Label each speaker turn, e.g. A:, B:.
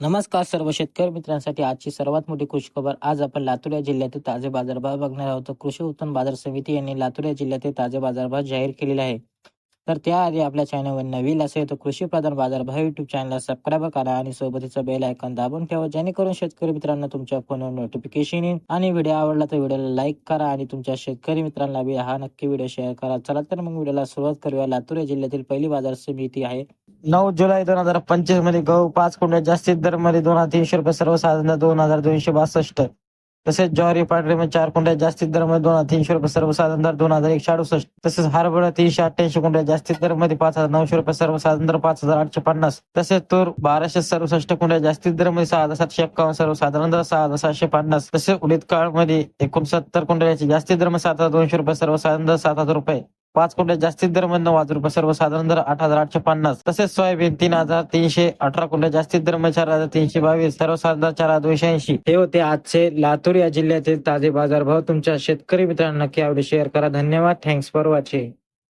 A: नमस्कार सर्व शेतकरी मित्रांसाठी आजची सर्वात मोठी कृषी खबर. आज आपण लातूर या जिल्ह्यातील ताजे बाजारभाव बघणार आहोत. कृषी उत्पन्न बाजार समिती यांनी लातूर या जिल्ह्यातील ताजे बाजारभाव जाहीर केलेले आहे तर त्याआधी आपल्या चॅनलवर नवीन असेल तर कृषी प्रधान बाजार भाव युट्यूब चॅनलला सबस्क्राईब करा आणि सोबतीचा बेल आयकॉन दाबून ठेवा जेणेकरून शेतकरी मित्रांना तुमच्या फोनवर नोटिफिकेशन येईल. आणि व्हिडिओ आवडला तर व्हिडिओला लाईक करा आणि तुमच्या शेतकरी मित्रांना बी हा नक्की व्हिडिओ शेअर करा. चला तर मग व्हिडिओला सुरुवात करूया. लातूर या जिल्ह्यातील पहिली बाजार समिती आहे. नऊ जुलै दोन हजार पंचवीसमध्ये गहू पाच कुंड्या जास्तीत दरमध्ये दोन हजार तीनशे रुपये सर्वसाधारण दोन हजार दोनशे बासष्ट. तसेच ज्वारी पांढरे मध्ये चार कुंड्या जास्तीत दरमध्ये दोन हजार तीनशे रुपये सर्वसाधारण दर दोन हजार एकशे अडुसष्ट. तसेच हरभरा तीनशे अठ्ठ्याऐंशी कुंड्या जास्तीत दरमध्ये पाच हजार नऊशे रुपये सर्वसाधारण दर पाच हजार आठशे पन्नास. तसेच तूर बाराशे सदुसष्ट कुंड्या जास्तीत दरमध्ये सहा हजार सातशे एक्कावन्न सर्वसाधारण दर सहा हजार सातशे पन्नास. तसेच उडीद काळमध्ये एकोणसत्तर कुंड्याची जास्तीत दरमध्ये सात हजार दोनशे रुपये सर्वसाधारण दर सात हजार रुपये. पाच कोट्या जास्तीत दरमध्ये वाज रुपये. सर्वसाधारण दर आठ हजार आठशे पन्नास. तसेच सोयाबीन तीन हजार तीनशे अठरा कोट्या जास्तीत दर चार हजार तीनशे बावीस. सर्वसाधारण चार हजार दोनशे ऐंशी. हे होते आजचे लातूर या जिल्ह्यातील ताजे बाजार भाव तुमच्या शेतकरी मित्रांना नक्की आवडी शेअर करा. धन्यवाद. Thanks for watching